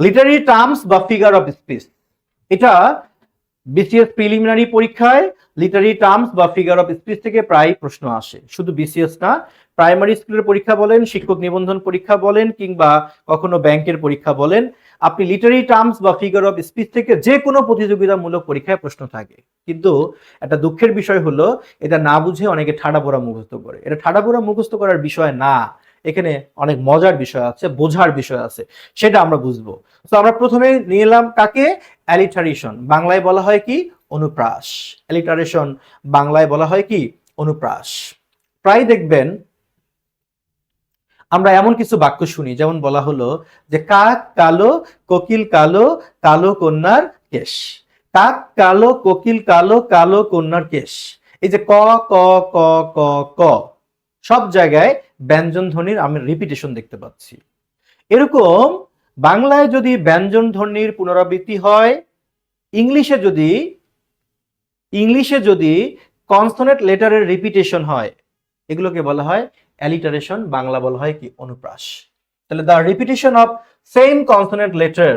Literary terms বা figure of speech এটা BCS preliminary পরীক্ষায় লিটারি টার্মস বা ফিগার অফ স্পিচ থেকে প্রায় প্রশ্ন আসে। শুধু বিসিএস না প্রাইমারি স্কুলের পরীক্ষা বলেন, শিক্ষক নিবন্ধন পরীক্ষা বলেন, কিংবা কখনো ব্যাংকের পরীক্ষা বলেন, আপনি লিটারি টার্মস বা ফিগার অফ স্পিচ থেকে যে কোনো প্রতিযোগিতামূলক পরীক্ষায় প্রশ্ন থাকে। কিন্তু একটা দুঃখের বিষয় হলো, এটা না বুঝে অনেকে ঠাডা পোড়া মুখস্থ করে। এটা ঠাডা মুখস্থ করার বিষয় না। এখানে অনেক মজার বিষয় আছে, বোঝার বিষয় আছে, সেটা আমরা বুঝব। তো আমরা প্রথমে নিয়ে এলাম কাকে? অ্যালিটারেশন বাংলায় বলা হয় কি? অনুপ্রাস। অ্যালিটারেশন বাংলায় বলা হয় কি? অনুপ্রাস। প্রায় দেখবেন আমরা এমন কিছু বাক্য শুনি, যেমন বলা হলো যে, কাক কালো কোকিল কালো কালো কন্যার কেশ। কাক কালো কোকিল কালো কালো কন্যার কেশ। এই যে ক ক ক ক ক। সব জায়গায় ব্যঞ্জন ধ্বনির আমি রিপিটেশন দেখতে পাচ্ছি। এরকম বাংলায় যদি ব্যঞ্জন ধ্বনির পুনরাবৃত্তি হয়, ইংলিশে যদি ইংলিশে যদি কনসোনেট লেটারের রিপিটেশন হয়, এগুলোকে বলা হয় অ্যালিটারেশন বাংলা বলা হয় কি অনুপ্রাস। তাহলে the repetition of same consonant letter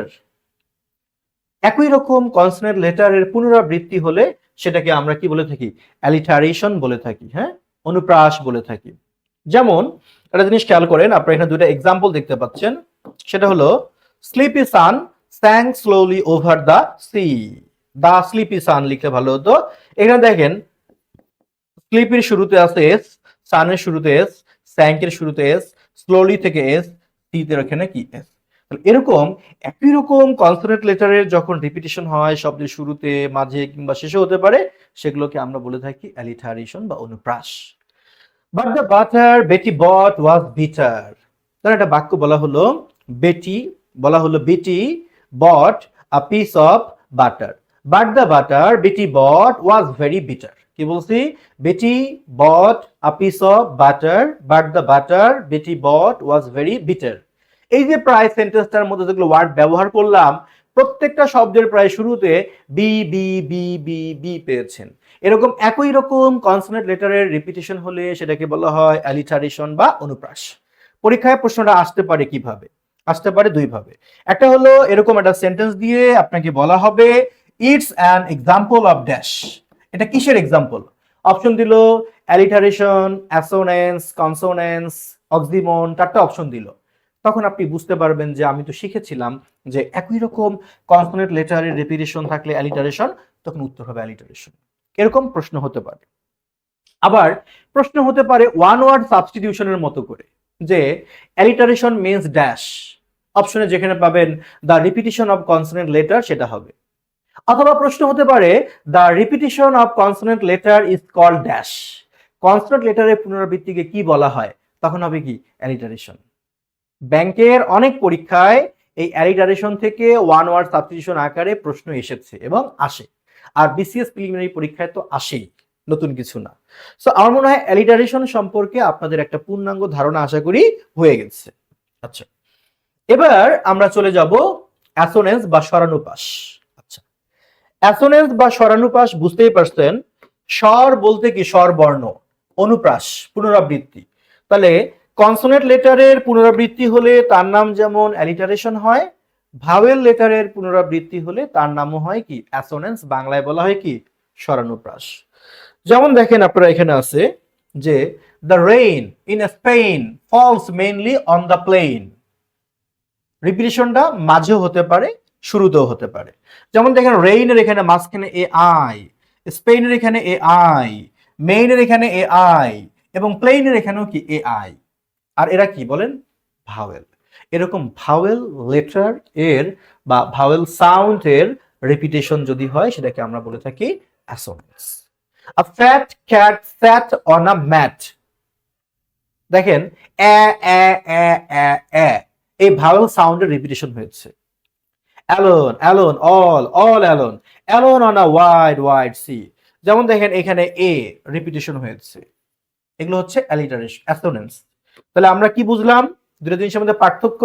একই রকম কনসোনেট লেটারের পুনরাবৃত্তি হলে সেটাকে আমরা কি বলে থাকি? অ্যালিটারেশন বলে থাকি হ্যাঁ? অনুপ্রাস বলে থাকি। যেমন, একটা জিনিস খেয়াল করেন, আপনারা এখানে দুটো এক্সাম্পল দেখতে পাচ্ছেন। সেটা হলো sleepy sun sang slowly over the sea the sleepy sun লিখলে ভালো হতো। এখানে দেখেন স্লিপির শুরুতে আছে এস সানের শুরুতে এস স্যাঙ্কের শুরুতে এস স্লোলি থেকে এস সিতে এখানে কি এস এরকম, একই রকম কনসোনেন্ট লেটারের যখন রিপিটেশন হয়, শব্দের শুরুতে, মাঝে কিংবা শেষে হতে পারে, সেগুলোকে আমরা বলে থাকি অ্যালিটারেশন বা অনুপ্রাস। But the butter Betty bought was bitter তার একটা বাক্য বলা হলো বেটি বলা হলো Betty bought a piece of butter but the butter Betty bought was very bitter কি বলছি? Betty bought a piece of butter but the butter Betty bought was very bitter এই যে প্রায় সেন্টেন্সটার মধ্যে যেগুলো ওয়ার্ড ব্যবহার করলাম প্রত্যেকটা শব্দের প্রায় শুরুতে B B B B B পেয়েছেন। এরকম একই রকম কনসোনেন্ট লেটারের রিপিটেশন হলে সেটাকে বলা হয় অ্যালিটারেশন বা অনুপ্রাস। পরীক্ষায় প্রশ্নটা আসতে পারে কীভাবে? আসতে পারে দুই ভাবে একটা হলো এরকম একটা সেন্টেন্স দিয়ে আপনাকে বলা হবে it's an example of dash এটা কিসের এক্সাম্পল অপশন দিল অ্যালিটারেশন অ্যাসোনেন্স কনসোনেন্স অক্সিমন চারটা অপশন দিল। তখন আপনি বুঝতে পারবেন যে আমি তো শিখেছিলাম যে একই রকম কনসোনেন্ট লেটারের রিপিটেশন থাকলে অ্যালিটারেশন তখন উত্তর হবে অ্যালিটারেশন এরকম প্রশ্ন হতে পারে। আবার প্রশ্ন হতে পারে ওয়ান ওয়ার্ড সাবস্টিটিউশনের মতো করে, যে অ্যালিটারেশন মিনস ড্যাশ অপশনে যেখানে পাবেন the repetition of consonant letter সেটা হবে। অথবা প্রশ্ন হতে পারে the repetition of consonant letter is call dash consonant লেটারের পুনরাবৃত্তিকে কি বলা হয়? তখন হবে কি? অ্যালিটারেশন ব্যাংকের অনেক পরীক্ষায় এই অ্যালিটারেশন থেকে ওয়ান ওয়ার্ড সাবস্টিটিউশন আকারে প্রশ্ন এসেছে এবং আসে। আর বিসিএস প্রিলিমিনারি পরীক্ষায় তো আসেই, নতুন কিছু না। সো আমার মনে হয় অ্যালিটারেশন সম্পর্কে আপনাদের একটা পূর্ণাঙ্গ ধারণা আশা করি হয়ে গেছে। আচ্ছা এবার আমরা চলে যাব অ্যাসোনেন্স বা স্বরানুপাস। আচ্ছা অ্যাসোনেন্স বা স্বরানুপাস বুঝতেই পারছেন, স্বর বলতে কি স্বর বর্ণ অনুপ্রাস, পুনরাবৃত্তি। তাহলে কনসোনেট লেটারের পুনরাবৃত্তি হলে তার নাম যেমন অ্যালিটারেশন হয়, ভাওয়েল লেটারের পুনরাবৃত্তি হলে তার নামও হয় কি? অ্যাসোনেন্স, বাংলায় বলা হয় কি? স্বরানুপ্রাস। যেমন দেখেন আপনারা এখানে আছে যে the rain in Spain falls mainly on the plain রিপিটেশনটা মাঝেও হতে পারে, শুরুতেও হতে পারে। যেমন দেখেন রেইনের এখানে মাঝখানে এ আই স্পেনের এখানে এ আই মেইনের এখানে এ আই এবং প্লেনের এখানেও কি এ আই আর এরা কি বলেন? ভাওয়েল। এরকম ভাওয়েল লেটার এর বা ভাওয়েল সাউন্ড এর রেপিটেশন যদি হয়, সেটাকে আমরা বলে থাকি assonance a fat cat sat on a mat দেখেন, এ এ এ এ এ এই ভাওয়েল সাউন্ডের রিপিটেশন হয়েছে। Alone alone, all all alone alone on a wide wide sea যেমন দেখেন, এখানে এ রিপিটেশন হয়েছে। এগুলো হচ্ছে অ্যালিটারেশন অ্যাসোনেন্স তাহলে আমরা কি বুঝলাম? দুটো জিনিসের মধ্যে পার্থক্য।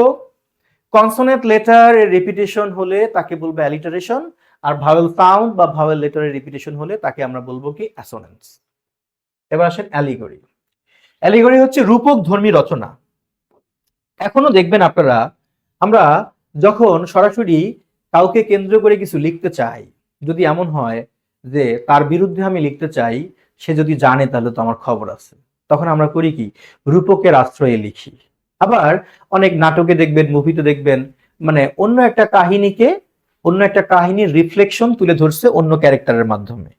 কনসোনেন্ট লেটার এর রিপিটেশন হলে তাকে বলব অ্যালিটারেশন আর ভাওয়েল সাউন্ড বা ভাওয়েল লেটারের রিপিটেশন হলে তাকে আমরা বলব কি অ্যাসোনেন্স এবার আসেন অ্যালিগরি অ্যালিগরি হচ্ছে রূপক ধর্মী রচনা। এখনও দেখবেন আপনারা, আমরা যখন সরাসরি কাউকে কেন্দ্র করে কিছু লিখতে চাই, যদি এমন হয় যে তার বিরুদ্ধে আমি লিখতে চাই, সে যদি জানে তাহলে তো আমার খবর আছে। তখন আমরা করি কি? রূপকের আশ্রয়ে লিখি। আবার অনেক নাটকে দেখবেন মুভিতে দেখবেন মানে অন্য একটা কাহিনীকে, অন্য একটা কাহিনীর রিফ্লেকশন তুলে ধরছে অন্য ক্যারেক্টারের মাধ্যমে।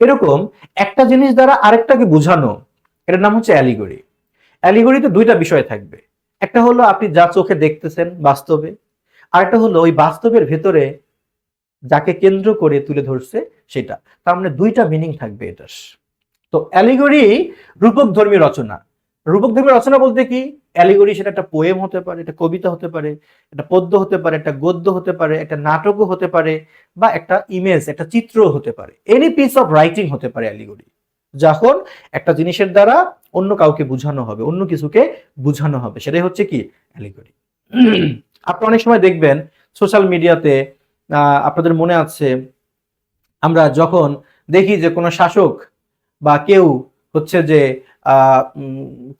এরকম একটা জিনিস দ্বারা আরেকটাকে বোঝানো, এটার নাম হচ্ছে অ্যালিগরি অ্যালিগরিতে দুইটা বিষয় থাকবে। একটা হলো আপনি যা চোখে দেখতেছেন বাস্তবে, আরেকটা হলো ওই বাস্তবের ভেতরে যাকে কেন্দ্র করে তুলে ধরছে সেটা। তার মানে দুইটা মিনিং থাকবে এটার। তো অ্যালিগরি রূপক ধর্মী রচনা। রূপক ধর্মী রচনা বলতে কি? অ্যালিগরি সেটা একটা পোয়েম হতে পারে, একটা কবিতা হতে পারে, একটা পদ্য হতে পারে, একটা গদ্য হতে পারে, একটা নাটকও হতে পারে বা একটা ইমেজ একটা চিত্র হতে পারে। এনি পিস অফ রাইটিং হতে পারে অ্যালিগরি যখন একটা জিনিসের দ্বারা অন্য কাউকে বোঝানো হবে, অন্য কিছুকে বোঝানো হবে, সেটাই হচ্ছে কি? অ্যালিগরি আপনি অনেক সময় দেখবেন সোশ্যাল মিডিয়াতে আপনাদের মনে আছে, আমরা যখন দেখি যে কোনো শাসক বা কেউ হচ্ছে যে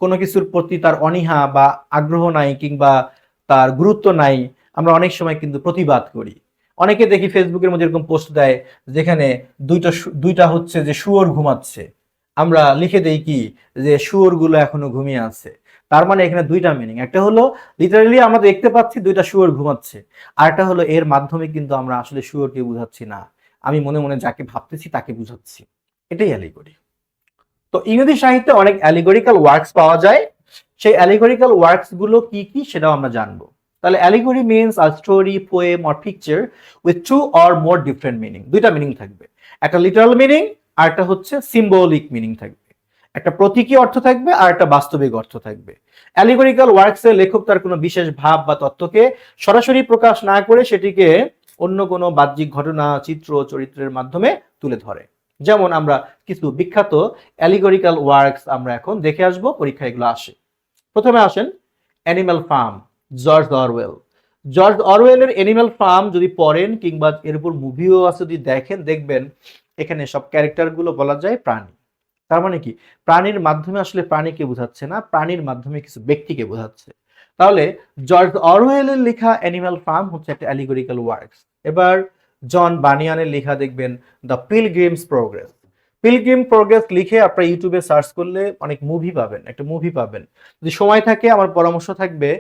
কোনো কিছুর প্রতি তার অনীহা বা আগ্রহ নাই কিংবা তার গুরুত্ব নাই, আমরা অনেক সময় কিন্তু প্রতিবাদ করি। অনেকে দেখি ফেসবুকের মধ্যে এরকম পোস্ট দেয় যেখানে দুইটা দুইটা হচ্ছে যে শুয়োর ঘুমাচ্ছে। আমরা লিখে দেই কি যে শুয়োরগুলো এখনও ঘুমিয়ে আছে। তার মানে এখানে দুইটা মিনিং একটা হলো লিটারালি আমরা দেখতে পাচ্ছি দুইটা শুয়োর ঘুমাচ্ছে। আর একটা হলো এর মাধ্যমে কিন্তু আমরা আসলে শুয়োরকে বুঝাচ্ছি না। আমি মনে মনে যাকে ভাবতেছি তাকে বুঝাচ্ছি। এটাই অ্যালিগরি তো ইংরেজি সাহিত্যে অনেক অ্যালিগরিক্যাল ওয়ার্কস পাওয়া যায়। সেই অ্যালিগরিক্যাল ওয়ার্কসগুলো কি কি সেটাও আমরা জানব। তাহলে allegory means a story poem or picture with two or more different meaning দুইটা মিনিং থাকবে। একটা লিটারাল মিনিং আর একটা হচ্ছে সিম্বলিক মিনিং থাকবে। একটা প্রতীকী অর্থ থাকবে, আর একটা বাস্তবিক অর্থ থাকবে। অ্যালিগরিক্যাল ওয়ার্কসে লেখক তার কোনো বিশেষ ভাব বা তত্ত্বকে সরাসরি প্রকাশ না করে সেটিকে অন্য কোনো বাহ্যিক ঘটনা, চিত্র, চরিত্রের মাধ্যমে তুলে ধরে। যেমন আমরা কিছু বিখ্যাত অ্যালিগরিক্যাল ওয়ার্কস আমরা এখন দেখে আসব, পরীক্ষা এগুলো আসে। প্রথমে আসেন Animal Farm George Orwell George অরওয়েলের Animal Farm যদি পড়েন কিংবা এর উপর মুভিও আছে, যদি দেখেন, দেখবেন, এখানে সব ক্যারেক্টারগুলো বলা যায় প্রাণী। তার মানে কি? প্রাণীর মাধ্যমে আসলে প্রাণীকে বোঝাচ্ছে না, প্রাণীর মাধ্যমে কিছু ব্যক্তিকে বোঝাচ্ছে। তাহলে জর্জ অরওয়েলের লেখা অ্যানিম্যাল ফার্ম হচ্ছে একটা অ্যালিগরিক্যাল ওয়ার্কস এবার জন বানিয়ানের লেখা দেখবেন the Pilgrim's Progress. Pilgrim Progress লিখে আপনারা ইউটিউবে সার্চ করলে অনেক মুভি পাবেন, একটা মুভি পাবেন। যদি সময় থাকে, আমার পরামর্শ থাকবে,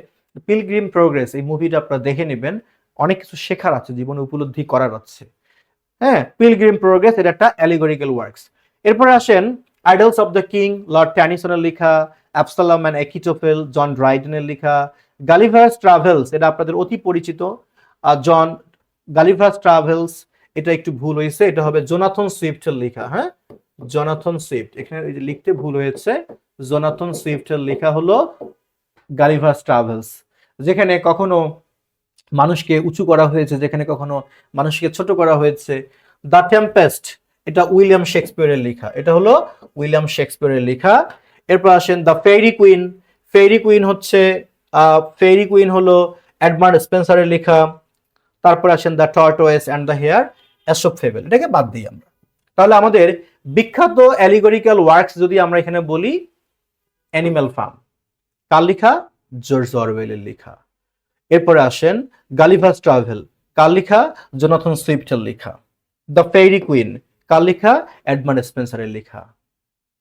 পিলগ্রিম প্রোগ্রেস, এই মুভিটা আপনারা দেখে নেবেন। অনেক কিছু শেখার আছে, জীবনে উপলব্ধি করার আছে। হ্যাঁ পিলগ্রিম প্রোগ্রেস, এটা একটা অ্যালিগরিক্যাল ওয়ার্কস এরপরে আসেন Idylls of the King Lord ট্যানিসনের লেখা অ্যাপসালাম অ্যান্ড একিটোফেল জন ড্রাইডেনের লেখা গালিভার্স ট্রাভেলস এটা আপনাদের অতি পরিচিত। জন গালিভার্স ট্রাভেলস, এটা একটু ভুল হয়েছে, এটা হবে জোনাথন সুইফটের লেখা হ্যাঁ? জোনাথন সুইফট, এখানে লিখতে ভুল হয়েছে, জোনাথন সুইফটের লেখা হলো গালিভার্স ট্রাভেলস, যেখানে কখনো মানুষকে উঁচু করা হয়েছে, যেখানে কখনো মানুষকে ছোট করা হয়েছে। দ্য টেম্পেস্ট, এটা উইলিয়াম শেক্সপিয়ারের লেখা, এটা হলো উইলিয়াম শেক্সপিয়ারের লেখা। এরপর আসেন the Faerie Queene Faerie Queene হচ্ছে ফেরি কুইন হলো অ্যাডমার্ড স্পেন্সারের লেখা। তারপর আসেন the tortoise and the hare Aesop fable এটাকে বাদ দিই আমরা। তাহলে আমাদের বিখ্যাত অ্যালিগরিক্যাল ওয়ার্কস যদি আমরা এখানে বলি অ্যানিম্যাল ফার্ম কার লেখা? জর্জ অরওয়েলের লেখা। এরপরে আসেন গালিভাস ট্রাভেল কার লিখা? জোনাথন সুইফটের লেখা। দ্য ফেরি কুইন কার লেখা? অ্যাডমান্ড স্পেন্সারের লেখা।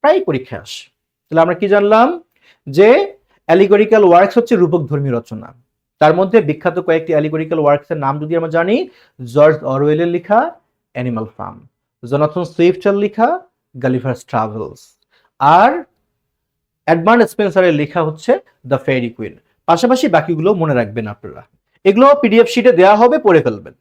প্রায় পরীক্ষা আসে তাহলে আমরা কি জানলাম? যে অ্যালিগরিক্যাল ওয়ার্কস হচ্ছে রূপক ধর্মী রচনা। তার মধ্যে বিখ্যাত কয়েকটি অ্যালিগরিক্যাল ওয়ার্কসের নাম যদি আমরা জানি জর্জ অরওয়েলের লেখা অ্যানিমাল ফার্ম জোনাথন সুইফটের লেখা গালিভার্স ট্রাভেলস আর অ্যাডমান্ড স্পেন্সারের লেখা হচ্ছে দ্য ফেয়ারি কুইন পাশাপাশি বাকিগুলো মনে রাখবেন আপনারা। এগুলো পিডিএফ শিটে দেওয়া হবে, পড়ে ফেলবেন।